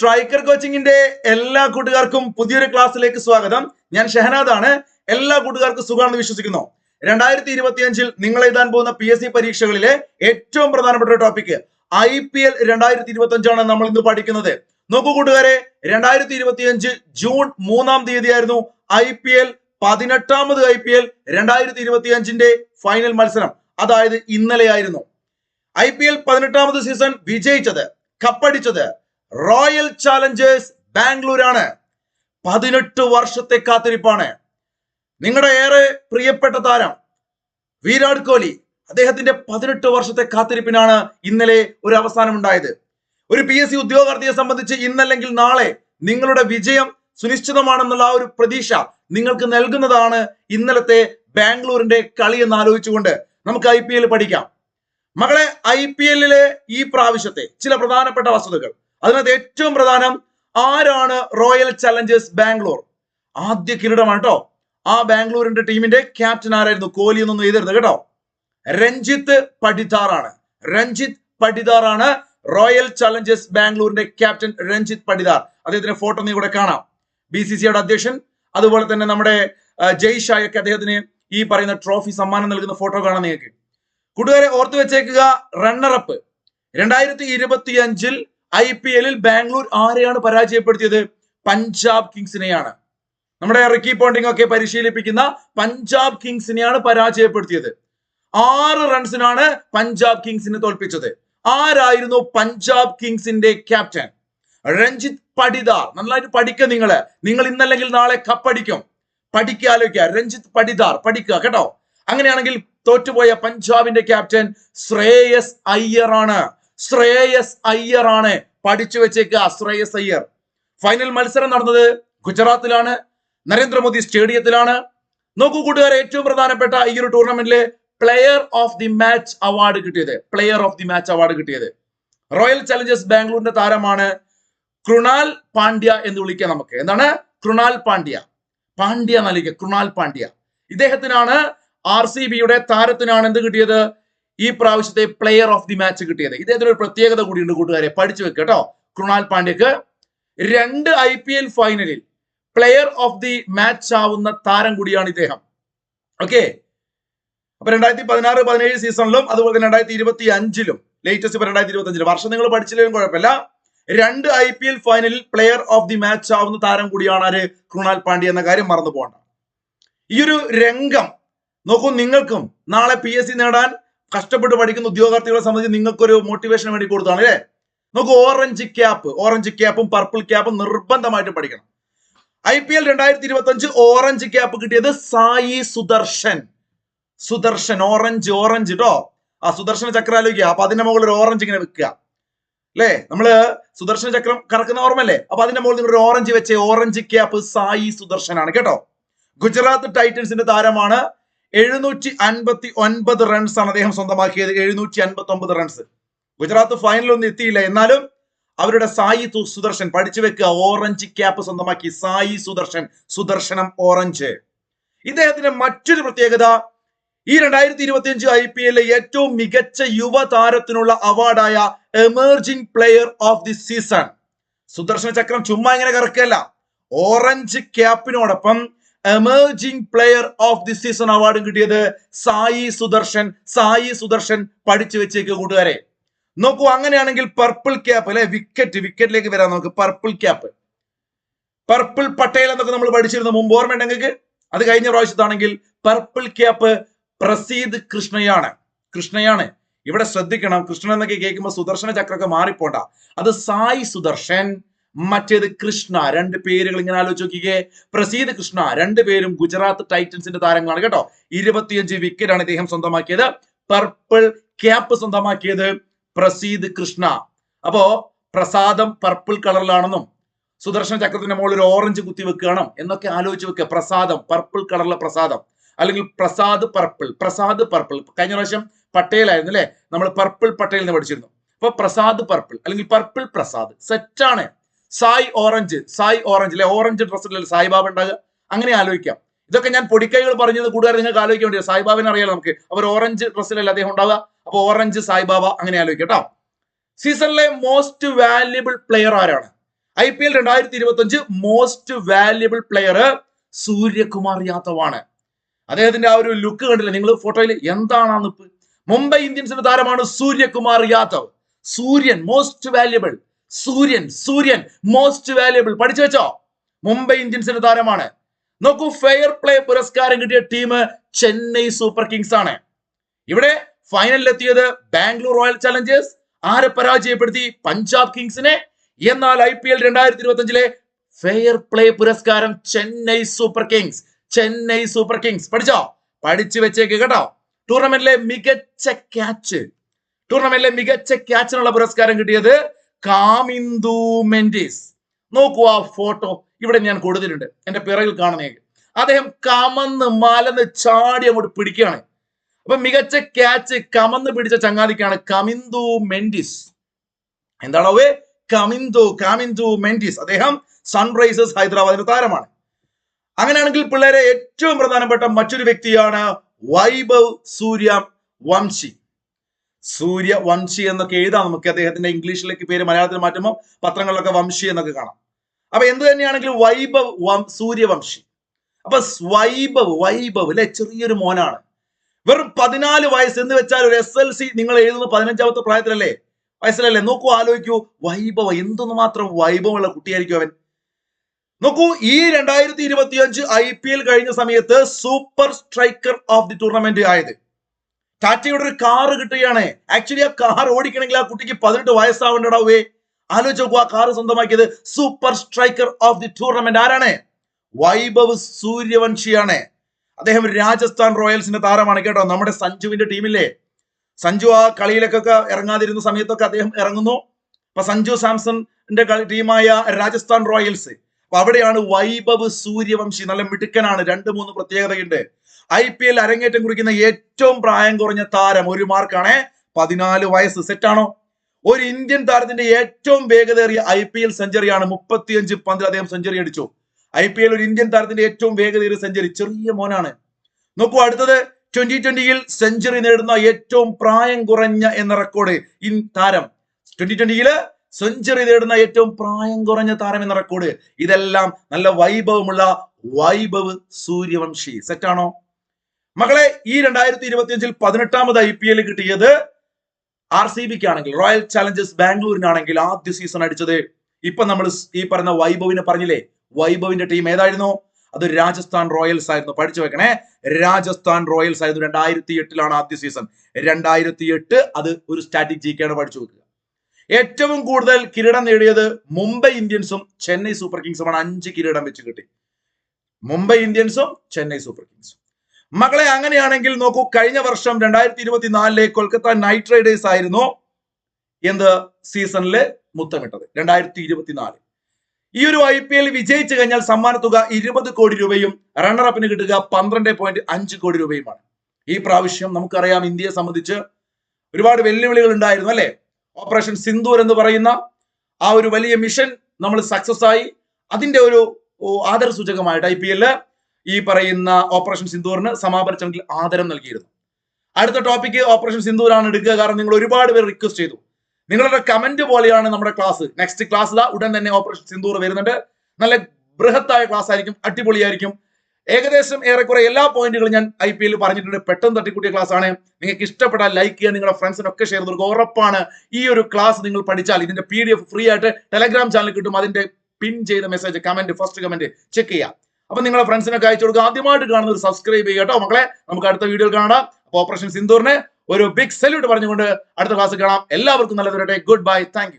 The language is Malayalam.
സ്ട്രൈക്കർ കോച്ചിങ്ങിന്റെ എല്ലാ കൂട്ടുകാർക്കും പുതിയൊരു ക്ലാസ്സിലേക്ക് സ്വാഗതം. ഞാൻ ഷഹനാദ് ആണ് എല്ലാ കൂട്ടുകാർക്കും സുഖമാണെന്ന് വിശ്വസിക്കുന്നു. രണ്ടായിരത്തി ഇരുപത്തി അഞ്ചിൽ നിങ്ങൾ എഴുതാൻ പോകുന്ന പി എസ് സി പരീക്ഷകളിലെ ഏറ്റവും പ്രധാനപ്പെട്ട ടോപ്പിക് ഐ പി എൽ രണ്ടായിരത്തി ഇരുപത്തി അഞ്ചാണ് നമ്മൾ ഇന്ന് പഠിക്കുന്നത്. നോക്കൂ കൂട്ടുകാരെ രണ്ടായിരത്തി ഇരുപത്തി അഞ്ച് ജൂൺ മൂന്നാം തീയതിയായിരുന്നു ഐ പി എൽ പതിനെട്ടാമത് ഐ പി എൽ രണ്ടായിരത്തി ഇരുപത്തി അഞ്ചിന്റെ ഫൈനൽ മത്സരം. അതായത് ഇന്നലെയായിരുന്നു. ഐ പി എൽ പതിനെട്ടാമത് സീസൺ വിജയിച്ചത് കപ്പടിച്ചത് റോയൽ ചാലഞ്ചേഴ്സ് ബാംഗ്ലൂരാണ്. പതിനെട്ട് വർഷത്തെ കാത്തിരിപ്പാണ്. നിങ്ങളുടെ ഏറെ പ്രിയപ്പെട്ട താരം വിരാട് കോഹ്ലി അദ്ദേഹത്തിന്റെ പതിനെട്ട് വർഷത്തെ കാത്തിരിപ്പിനാണ് ഇന്നലെ ഒരു അവസാനം ഉണ്ടായത്. ഒരു പി എസ് സി ഉദ്യോഗാർത്ഥിയെ സംബന്ധിച്ച് ഇന്നല്ലെങ്കിൽ നാളെ നിങ്ങളുടെ വിജയം സുനിശ്ചിതമാണെന്നുള്ള ആ ഒരു പ്രതീക്ഷ നിങ്ങൾക്ക് നൽകുന്നതാണ് ഇന്നലത്തെ ബാംഗ്ലൂരിന്റെ കളി എന്ന് ആലോചിച്ചുകൊണ്ട് നമുക്ക് ഐ പി എൽ പഠിക്കാം. മകളെ ഐ പി എല്ലിലെ ഈ പ്രാവശ്യത്തെ ചില പ്രധാനപ്പെട്ട വസ്തുതകൾ. അതിനകത്ത് ഏറ്റവും പ്രധാനം ആരാണ് റോയൽ ചലഞ്ചേഴ്സ് ബാംഗ്ലൂർ? ആദ്യ കിരീടമാണ് കേട്ടോ ആ ബാംഗ്ലൂരിന്റെ ടീമിന്റെ ക്യാപ്റ്റൻ ആരായിരുന്നു? കോഹ്ലി എന്നൊന്നും എഴുതരുത് കേട്ടോ. രഞ്ജിത്ത് പടിദാറാണ് രഞ്ജിത്ത് പടിദാറാണ് റോയൽ ചലഞ്ചേഴ്സ് ബാംഗ്ലൂരിന്റെ ക്യാപ്റ്റൻ രഞ്ജിത്ത് പടിദാർ അദ്ദേഹത്തിന്റെ ഫോട്ടോ നീ ഇവിടെ കാണാം. ബി സി സിയുടെ അധ്യക്ഷൻ അതുപോലെ തന്നെ നമ്മുടെ ജയ് ഷായൊക്കെ അദ്ദേഹത്തിന് ഈ പറയുന്ന ട്രോഫി സമ്മാനം നൽകുന്ന ഫോട്ടോ കാണാം നിങ്ങൾക്ക്. കൂട്ടുകാരെ ഓർത്തു വെച്ചേക്കുക റണ്ണറപ്പ് രണ്ടായിരത്തി ഇരുപത്തി അഞ്ചിൽ ഐ പി എല്ലിൽ ബാംഗ്ലൂർ ആരെയാണ് പരാജയപ്പെടുത്തിയത്? പഞ്ചാബ് കിങ്സിനെയാണ്. നമ്മുടെ റിക്കി പോണ്ടിംഗ് ഒക്കെ പരിശീലിപ്പിക്കുന്ന പഞ്ചാബ് കിങ്സിനെയാണ് പരാജയപ്പെടുത്തിയത്. ആറ് റൺസിനാണ് പഞ്ചാബ് കിങ്സിനെ തോൽപ്പിച്ചത്. ആരായിരുന്നു പഞ്ചാബ് കിങ്സിന്റെ ക്യാപ്റ്റൻ? രഞ്ജിത്ത് പടിദാർ നന്നായിട്ട് പഠിക്കുക നിങ്ങൾ നിങ്ങൾ ഇന്നല്ലെങ്കിൽ നാളെ കപ്പടിക്കും. പഠിക്കുക ആലോചിക്കുക രഞ്ജിത്ത് പടിദാർ പഠിക്കുക കേട്ടോ? അങ്ങനെയാണെങ്കിൽ തോറ്റുപോയ പഞ്ചാബിന്റെ ക്യാപ്റ്റൻ ശ്രേയസ് അയ്യർ ആണ്. ശ്രേയസ് അയ്യർ ആണ് പഠിച്ചു വെച്ചേക്കുക ശ്രേയസ് അയ്യർ. ഫൈനൽ മത്സരം നടന്നത് ഗുജറാത്തിലാണ് നരേന്ദ്രമോദി സ്റ്റേഡിയത്തിലാണ്. നോക്കൂ കൂട്ടുകാരെ ഏറ്റവും പ്രധാനപ്പെട്ട ഈ ഒരു ടൂർണമെന്റിലെ player of the match award കിട്ടിയത്. Player of the match award കിട്ടിയത്. റോയൽ ചലഞ്ചേഴ്സ് ബാംഗ്ലൂരിന്റെ താരമാണ് കൃണാൽ പാണ്ഡ്യ എന്ന് വിളിക്കാം നമുക്ക്. എന്താണ്? കൃണാൽ പാണ്ഡ്യ. പാണ്ഡ്യ നൽകിയ കൃണാൽ പാണ്ഡ്യ. ഇദ്ദേഹത്തിനാണ് ആർ സി ബിയുടെ താരത്തിനാണ് എന്ത് കിട്ടിയത്? ഈ പ്രാവശ്യത്തെ പ്ലെയർ ഓഫ് ദി മാച്ച് കിട്ടിയത്. ഇദ്ദേഹത്തിന് ഒരു പ്രത്യേകത കൂടിയുണ്ട് കൂട്ടുകാരെ. പഠിച്ചു വെക്കുക കേട്ടോ. കൃണാൽ പാണ്ഡ്യക്ക് രണ്ട് ഐ പി എൽ ഫൈനലിൽ പ്ലെയർ ഓഫ് ദി മാച്ച് ആവുന്ന താരം കൂടിയാണ് ഇദ്ദേഹം. ഓക്കെ അപ്പൊ രണ്ടായിരത്തി പതിനാറ് പതിനേഴ് സീസണിലും അതുപോലെ തന്നെ രണ്ടായിരത്തി ഇരുപത്തി അഞ്ചിലും ലേറ്റസ്റ്റ് ഇപ്പൊ രണ്ടായിരത്തി ഇരുപത്തി അഞ്ചിലും വർഷം നിങ്ങൾ പഠിച്ചില്ലെങ്കിലും കുഴപ്പമില്ല. രണ്ട് ഐ പി എൽ ഫൈനലിൽ പ്ലെയർ ഓഫ് ദി മാച്ച് ആവുന്ന താരം കൂടിയാണ് ആര്? കൃണാൽ പാണ്ഡ്യ എന്ന കാര്യം മറന്നു പോകണ്ട. ഈ ഒരു രംഗം നോക്കൂ നിങ്ങൾക്കും നാളെ പി എസ് സി നേടാൻ കഷ്ടപ്പെട്ട് പഠിക്കുന്ന ഉദ്യോഗാർത്ഥികളെ സംബന്ധിച്ച് നിങ്ങൾക്കൊരു മോട്ടിവേഷൻ വേണ്ടി കൊടുത്താണ് അല്ലേ? നമുക്ക് ഓറഞ്ച് ക്യാപ്പ് ഓറഞ്ച് ക്യാപ്പും പർപ്പിൾ ക്യാപ്പും നിർബന്ധമായിട്ട് പഠിക്കണം. ഐ പി എൽ രണ്ടായിരത്തി ഇരുപത്തി അഞ്ച് ഓറഞ്ച് ക്യാപ്പ് കിട്ടിയത് സായി സുദർശൻ. സുദർശൻ ഓറഞ്ച് ഓറഞ്ച് കേട്ടോ ആ സുദർശന ചക്രം ആലോചിക്കുക. അപ്പൊ അതിന്റെ മുകളിൽ ഒരു ഓറഞ്ച് ഇങ്ങനെ വെക്കുക. അല്ലേ? നമ്മൾ സുദർശന ചക്രം കറക്കുന്ന ഓർമ്മല്ലേ അപ്പൊ അതിന്റെ മുകളിൽ നിങ്ങൾ ഒരു ഓറഞ്ച് വെച്ച ഓറഞ്ച് ക്യാപ്പ് സായി സുദർശനാണ് കേട്ടോ? ഗുജറാത്ത് ടൈറ്റൻസിന്റെ താരമാണ് എഴുന്നൂറ്റി അൻപത്തി ഒൻപത് റൺസ് ആണ് അദ്ദേഹം സ്വന്തമാക്കിയത്. എഴുന്നൂറ്റി അൻപത്തി ഒമ്പത് റൺസ് ഗുജറാത്ത് ഫൈനലൊന്നും എത്തിയില്ല. എന്നാലും അവരുടെ സായി സുദർശൻ പഠിച്ചു വെക്കുക. ഓറഞ്ച് ക്യാപ്പ് സ്വന്തമാക്കി. സായി സുദർശൻ സുദർശനം ഓറഞ്ച്. ഇദ്ദേഹത്തിന്റെ മറ്റൊരു പ്രത്യേകത ഈ രണ്ടായിരത്തി ഇരുപത്തി അഞ്ച് ഐ പി എല്ലിലെ ഏറ്റവും മികച്ച യുവതാരത്തിനുള്ള അവാർഡായ emerging player of the season Sudarshana ചക്രം ചുമ്മാ ഇങ്ങനെ കറക്കല്ല orange ക്യാപ്പിനോടൊപ്പം emerging player of the season അവാർഡും കിട്ടിയത് സായി സുദർശൻ സായി സുദർശൻ പഠിച്ചു വെച്ചേക്ക് കൂട്ടുകാരെ. നോക്കൂ അങ്ങനെയാണെങ്കിൽ പർപ്പിൾ ക്യാപ്പ് അല്ലെ? വിക്കറ്റ് വിക്കറ്റിലേക്ക് വരാം നമുക്ക്. പർപ്പിൾ ക്യാപ്പ് പർപ്പിൾ പട്ടേൽ എന്നൊക്കെ നമ്മൾ പഠിച്ചിരുന്നു മുമ്പ്. ഓർമ്മയുണ്ടെങ്കിൽ അത് കഴിഞ്ഞ പ്രാവശ്യത്താണെങ്കിൽ പർപ്പിൾ ക്യാപ്പ് പ്രസീദ് കൃഷ്ണയാണ്. കൃഷ്ണയാണ്. ഇവിടെ ശ്രദ്ധിക്കണം. കൃഷ്ണൻ എന്നൊക്കെ കേൾക്കുമ്പോൾ സുദർശന ചക്രമൊക്കെ മാറിപ്പോണ്ട. അത് സായി സുദർശൻ. മറ്റേത് കൃഷ്ണ. രണ്ട് പേരുകൾ ഇങ്ങനെ ആലോചിച്ച് നോക്കിക്കേ. പ്രസീദ് കൃഷ്ണ രണ്ട് പേരും ഗുജറാത്ത് ടൈറ്റൻസിന്റെ താരങ്ങളാണ് കേട്ടോ. ഇരുപത്തിയഞ്ച് വിക്കറ്റ് ആണ് ഇദ്ദേഹം സ്വന്തമാക്കിയത്. പർപ്പിൾ ക്യാപ്പ് സ്വന്തമാക്കിയത് പ്രസീദ് കൃഷ്ണ. അപ്പോ പ്രസാദം പർപ്പിൾ കളറിലാണെന്നും സുദർശന ചക്രത്തിന്റെ മുകളിൽ ഒരു ഓറഞ്ച് കുത്തി വെക്കുകയാണ് എന്നൊക്കെ ആലോചിച്ച് വെക്കുക പ്രസാദം പർപ്പിൾ കളറിലെ പ്രസാദം. അല്ലെങ്കിൽ പ്രസാദ് പർപ്പിൾ പ്രസാദ് പർപ്പിൾ കഴിഞ്ഞ പ്രാവശ്യം പട്ടേലായിരുന്നു അല്ലെ? നമ്മൾ പർപ്പിൾ പട്ടേൽ പഠിച്ചിരുന്നു. അപ്പൊ പ്രസാദ് പർപ്പിൾ അല്ലെങ്കിൽ പർപ്പിൾ പ്രസാദ്. സെറ്റാണ് സായ് ഓറഞ്ച് സായ് ഓറഞ്ച് അല്ലെ? ഓറഞ്ച് ഡ്രസ്സിലല്ലേ സായിബാബ ഉണ്ടാകുക അങ്ങനെ ആലോചിക്കാം. ഇതൊക്കെ ഞാൻ പൊടിക്കൈകൾ പറഞ്ഞത് കൂട്ടുകാർ നിങ്ങൾക്ക് ആലോചിക്കാൻ വേണ്ടി സായിബാബിനെ അറിയാലോ നമുക്ക്. അവർ ഓറഞ്ച് ഡ്രസ്സിലല്ലേ അദ്ദേഹം ഉണ്ടാവുക. അപ്പൊ ഓറഞ്ച് സായിബാബ അങ്ങനെ ആലോചിക്കാം സീസണിലെ മോസ്റ്റ് വാല്യുബിൾ പ്ലെയർ ആരാണ്? ഐ പി എൽ രണ്ടായിരത്തി ഇരുപത്തി അഞ്ച് most valuable player Suryakumar Yadav ആണ്. അദ്ദേഹത്തിന്റെ ആ ഒരു ലുക്ക് കണ്ടില്ല? നിങ്ങൾ ഫോട്ടോയിൽ എന്താണ് ആ നിപ്പ് മുംബൈ ഇന്ത്യൻസിന്റെ താരമാണ് സൂര്യകുമാർ യാദവ്. സൂര്യൻ മോസ്റ്റ് വാല്യബിൾ സൂര്യൻ സൂര്യൻ മോസ്റ്റ് വാല്യുബിൾ പഠിച്ചു വെച്ചോ? മുംബൈ ഇന്ത്യൻസിന്റെ താരമാണ്. നോക്കൂ ഫെയർ പ്ലേ പുരസ്കാരം കിട്ടിയ ടീം ചെന്നൈ സൂപ്പർ കിങ്സ് ആണ്. ഇവിടെ ഫൈനലിൽ എത്തിയത് ബാംഗ്ലൂർ റോയൽ ചലഞ്ചേഴ്സ് ആരെ പരാജയപ്പെടുത്തി? പഞ്ചാബ് കിങ്സിനെ. എന്നാൽ ഐ പി എൽ രണ്ടായിരത്തി ഇരുപത്തി അഞ്ചിലെ ഫെയർ പ്ലേ പുരസ്കാരം Chennai super kings Chennai super kings പഠിച്ചോ? പഠിച്ചു വെച്ചേക്ക് കേട്ടോ. ടൂർണമെന്റിലെ മികച്ച ക്യാച്ച് ടൂർണമെന്റിലെ മികച്ച ക്യാച്ചിനുള്ള പുരസ്കാരം കിട്ടിയത് കാമിന്ദു മെൻഡിസ്. നോക്കൂ ആ ഫോട്ടോ ഇവിടെ ഞാൻ കൊടുത്തിട്ടുണ്ട്. എന്റെ പിറകിൽ കാണുന്നേക്ക് അദ്ദേഹം കമന്ന് മലന്ന് ചാടി അങ്ങോട്ട് പിടിക്കുകയാണ്. അപ്പൊ മികച്ച ക്യാച്ച് കമന്ന് പിടിച്ച ചങ്ങാതിക്കാണ് കമിന്ദു മെൻഡിസ്. എന്താണോ കമിന്ദു കാമിന്ദു മെൻഡിസ്. അദ്ദേഹം സൺറൈസേഴ്സ് ഹൈദരാബാദിന്റെ താരമാണ്. അങ്ങനെയാണെങ്കിൽ പിള്ളേരെ ഏറ്റവും പ്രധാനപ്പെട്ട മറ്റൊരു വ്യക്തിയാണ് വൈഭവ് സൂര്യ വംശി. സൂര്യ വംശി എന്നൊക്കെ എഴുതാം നമുക്ക് അദ്ദേഹത്തിന്റെ ഇംഗ്ലീഷിലേക്ക് പേര് മലയാളത്തിൽ മാറ്റുമ്പോൾ പത്രങ്ങളിലൊക്കെ വംശി എന്നൊക്കെ കാണാം. അപ്പൊ എന്ത് തന്നെയാണെങ്കിലും വൈഭവ് സൂര്യവംശി. അപ്പൊ വൈഭവ് വൈഭവ് അല്ലെ ചെറിയൊരു മോനാണ്. വെറും പതിനാല് വയസ്സ് എന്ന് വെച്ചാൽ ഒരു എസ് എൽ സി നിങ്ങൾ എഴുതുന്ന പതിനഞ്ചാമത്തെ പ്രായത്തിലല്ലേ? വയസ്സിലല്ലേ? നോക്കൂ ആലോചിക്കൂ. വൈഭവ എന്തെന്ന് മാത്രം വൈഭവമുള്ള കുട്ടിയായിരിക്കും അവൻ. നോക്കൂ ഈ രണ്ടായിരത്തി ഇരുപത്തി അഞ്ച് ഐ പി എൽ കഴിഞ്ഞ സമയത്ത് super striker of the tournament ആയത്. ടാറ്റയുടെ ഒരു കാറ് കിട്ടുകയാണ്. ആക്ച്വലി ആ കാർ ഓടിക്കണമെങ്കിൽ ആ കുട്ടിക്ക് പതിനെട്ട് വയസ്സാവേണ്ടടാവേ ആലോചിച്ച് ആ കാറ് സ്വന്തമാക്കിയത് super striker of the tournament ആരാണ്? വൈഭവ് സൂര്യവംശിയാണ്. അദ്ദേഹം രാജസ്ഥാൻ റോയൽസിന്റെ താരമാണ് കേട്ടോ. നമ്മുടെ സഞ്ജുവിന്റെ ടീമില്ലേ? സഞ്ജു ആ കളിയിലേക്കൊക്കെ ഇറങ്ങാതിരുന്ന സമയത്തൊക്കെ അദ്ദേഹം ഇറങ്ങുന്നു. അപ്പൊ സഞ്ജു സാംസണിന്റെ കളി ടീമായ രാജസ്ഥാൻ റോയൽസ്. അപ്പൊ അവിടെയാണ് വൈഭവ് സൂര്യവംശി. നല്ല മിടുക്കനാണ്. രണ്ട് മൂന്ന് പ്രത്യേകതയുണ്ട്. ഐ പി എൽ അരങ്ങേറ്റം കുറിക്കുന്ന ഏറ്റവും പ്രായം കുറഞ്ഞ താരം ഒരു മാർക്കാണ് പതിനാല് വയസ്സ്. സെറ്റാണോ ഒരു ഇന്ത്യൻ താരത്തിന്റെ ഏറ്റവും വേഗതയേറിയ ഐ പി എൽ സെഞ്ചുറിയാണ് മുപ്പത്തിയഞ്ച് പന്തിൽ അദ്ദേഹം സെഞ്ചുറി അടിച്ചു. ഐ പി എൽ ഒരു ഇന്ത്യൻ താരത്തിന്റെ ഏറ്റവും വേഗതയേറിയ സെഞ്ചുറി. ചെറിയ മോനാണ്. നോക്കൂ അടുത്തത്. ട്വന്റി ട്വന്റിയിൽ സെഞ്ചുറി നേടുന്ന ഏറ്റവും പ്രായം കുറഞ്ഞ എന്ന റെക്കോർഡ് ഇൻ താരം. ട്വന്റി ട്വന്റിയിൽ സെഞ്ചുറി നേടുന്ന ഏറ്റവും പ്രായം കുറഞ്ഞ താരം എന്ന റെക്കോർഡ്. ഇതെല്ലാം നല്ല വൈഭവമുള്ള വൈഭവ് സൂര്യവംശി. സെറ്റാണോ മകളെ ഈ രണ്ടായിരത്തി ഇരുപത്തി അഞ്ചിൽ പതിനെട്ടാമത് ഐ പി എൽ കിട്ടിയത് ആർ സി ബിക്ക് ആണെങ്കിൽ റോയൽ ചലഞ്ചേഴ്സ് ബാംഗ്ലൂരിനാണെങ്കിൽ ആദ്യ സീസൺ അടിച്ചത്. ഇപ്പൊ നമ്മൾ ഈ പറഞ്ഞ വൈഭവിനെ പറഞ്ഞില്ലേ? വൈഭവിന്റെ ടീം ഏതായിരുന്നു? അത് രാജസ്ഥാൻ റോയൽസ് ആയിരുന്നു. പഠിച്ചു വെക്കണേ. രാജസ്ഥാൻ റോയൽസ് ആയിരുന്നു രണ്ടായിരത്തി എട്ടിലാണ് ആദ്യ സീസൺ രണ്ടായിരത്തി എട്ട് അത് ഒരു സ്ട്രാറ്റജിക്കാണ് പഠിച്ചു വെക്കുക. ഏറ്റവും കൂടുതൽ കിരീടം നേടിയത് മുംബൈ ഇന്ത്യൻസും ചെന്നൈ സൂപ്പർ കിങ്സുമാണ് അഞ്ച് കിരീടം വെച്ച് കിട്ടി. മുംബൈ ഇന്ത്യൻസും ചെന്നൈ സൂപ്പർ കിങ്സും. മകളെ അങ്ങനെയാണെങ്കിൽ നോക്കൂ കഴിഞ്ഞ വർഷം രണ്ടായിരത്തി ഇരുപത്തിനാലിലെ കൊൽക്കത്ത നൈറ്റ് റൈഡേഴ്സ് ആയിരുന്നു എന്ത് സീസണിലെ മുത്തമിട്ടത് രണ്ടായിരത്തി ഇരുപത്തിനാല് ഈ ഒരു ഐ പി എൽ വിജയിച്ചു കഴിഞ്ഞാൽ സമ്മാനത്തുക തുക ഇരുപത് കോടി രൂപയും റണ്ണറപ്പിന് കിട്ടുക പന്ത്രണ്ട് പോയിന്റ് അഞ്ച് കോടി രൂപയുമാണ്. ഈ പ്രാവശ്യം നമുക്കറിയാം ഇന്ത്യയെ സംബന്ധിച്ച് ഒരുപാട് വെല്ലുവിളികൾ ഉണ്ടായിരുന്നു അല്ലെ? ഓപ്പറേഷൻ സിന്ദൂർ എന്ന് പറയുന്ന ആ ഒരു വലിയ മിഷൻ നമ്മൾ സക്സസ് ആയി. അതിന്റെ ഒരു ആദരസൂചകമായിട്ട് സൂചകമായിട്ട് ഐ പി എല്ലിൽ ഈ പറയുന്ന ഓപ്പറേഷൻ സിന്ദൂറിന് സമാപന ചടങ്ങിൽ ആദരം നൽകിയിരുന്നു. അടുത്ത ടോപ്പിക്ക് ഓപ്പറേഷൻ സിന്ദൂരാണ് എടുക്കുക. കാരണം നിങ്ങൾ ഒരുപാട് പേർ റിക്വസ്റ്റ് ചെയ്തു. നിങ്ങളുടെ കമന്റ് പോലെയാണ് നമ്മുടെ ക്ലാസ് നെക്സ്റ്റ് ക്ലാസ് ഇതാ ഉടൻ തന്നെ ഓപ്പറേഷൻ സിന്ദൂർ വരുന്നുണ്ട്. നല്ല ബൃഹത്തായ ക്ലാസ് ആയിരിക്കും അടിപൊളിയായിരിക്കും. ഏകദേശം ഏറെക്കുറെ എല്ലാ പോയിന്റുകളും ഞാൻ ഐ പി എല്ലിൽ പറഞ്ഞിട്ടുണ്ട്. പെട്ടെന്ന് തട്ടിക്കൂട്ടിയ ക്ലാസ് ആണ്. നിങ്ങൾക്ക് ഇഷ്ടപ്പെട്ടാൽ ലൈക്ക് ചെയ്യുക നിങ്ങളുടെ ഫ്രണ്ട്സിനൊക്കെ ഷെയർ ചെയ്ത് ഉറപ്പാണ് ഈ ഒരു ക്ലാസ് നിങ്ങൾ പഠിച്ചാൽ ഇതിന്റെ പി ഫ്രീ ആയിട്ട് ടെലഗ്രാം ചാനൽ കിട്ടും. അതിന്റെ പിൻ ചെയ്ത message comment first comment check ചെയ്യാം. അപ്പൊ നിങ്ങളെ ഫ്രണ്ട്സിനൊക്കെ അയച്ചു കൊടുക്കുക. ആദ്യമായിട്ട് കാണുന്ന ഒരു സബ്സ്ക്രൈബ് ചെയ്യുക കേട്ടോ. മക്കളെ നമുക്ക് അടുത്ത വീഡിയോ കാണാം. ഓപ്പറേഷൻ സിന്ദൂറിന് ഒരു ബിഗ് സല്യൂട്ട് പറഞ്ഞുകൊണ്ട് അടുത്ത ക്ലാസ് കാണാം. എല്ലാവർക്കും നല്ലത് വരട്ടെ. Good bye thank